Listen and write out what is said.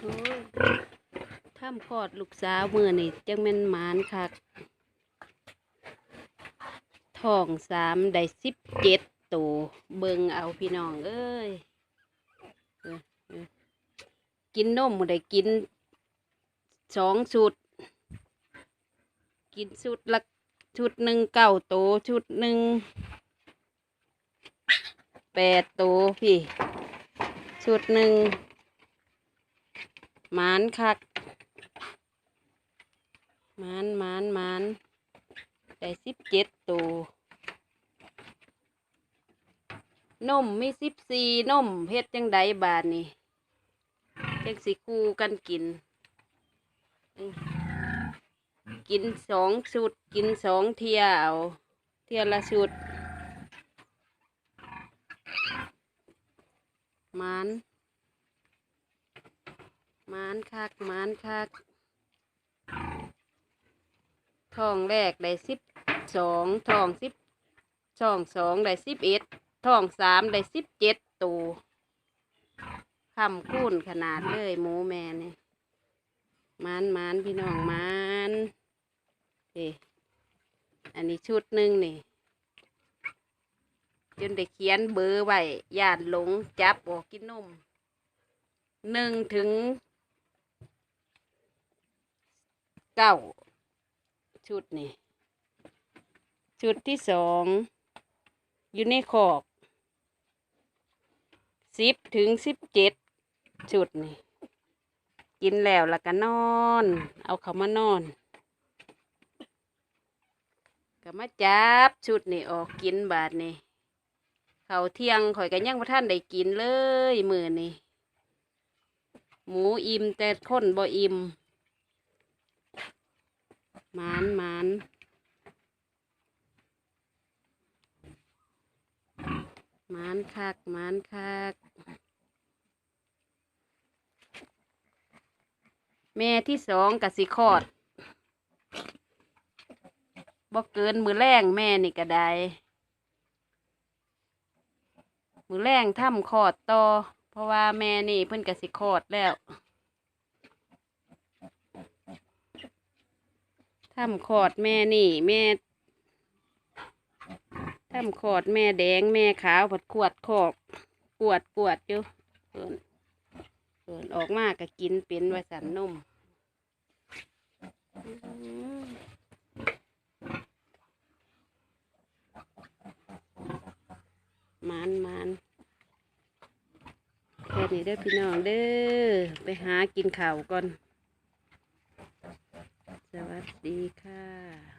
โอ้ยทำคลอดลูกสาวมือนี่จังแม่นหมานคักทองสามได้สิบเจ็ดตัวเบิงเอาพี่น้องเอ้ยกินนมได้กินสองชุด กินชุดละชุดหนึ่งเก้าโตวชุดหนึ่งแปดโตวพี่ ชุดหนึ่ง หมานคักหมานหมานหมานได้สิบเจ็ดตัวนมมีสิบสี่นมเฮ็ดจังใดบาทนี่จังสิคู่กันกิน กินสองชุด กินสองเที่ยเอาเที่ยละชุดมาน มานคักมานคักทองแรกได้สิบสองทองสิบทองสองได้สิบเอ็ดทองสามได้สิบเจ็ดตัวคำคูณขนาดเลยหมูแม่นี่มานมานพี่น้องมานเออันนี้ชุดหนึ่งนี่ จนได้เขียนเบอร์ไว้ญาติหลงจับออกกินนมหนึ่งถึง เก้าชุดนี่ ชุดที่สองอยู่ในขอบสิบถึงสิบเจ็ดชุดนี่ กินแล้วแล้วก็นอน เอาเขามานอนก็มาจับชุดนี่ออกกินบาทนี่เขาเที่ยงข่อยก็ยังบ่ท่านได้กินเลยมือนี่หมูอิ่มแต่คนบ่อิ่ม มานมานมานคักมานคัก แม่ที่สองกับสิคอดบ่เกินมือแรงแม่นี่ก็ได้มือแรงทำคอดต่อเพราะว่าแม่นี่เพิ่นกสิคอดแล้ว ทำคลอดแม่นี่แม่ทำคลอดแม่แดงแม่ขาวผัดขวดขอกกวดกวดอยู่เปินเปินออกมากก็กินเป็นไวสันนมอื้อหือหมันมันแค่นี้เด้อพี่น้องเด้อไปหากินข้าวก่อน วัสดีค่ะ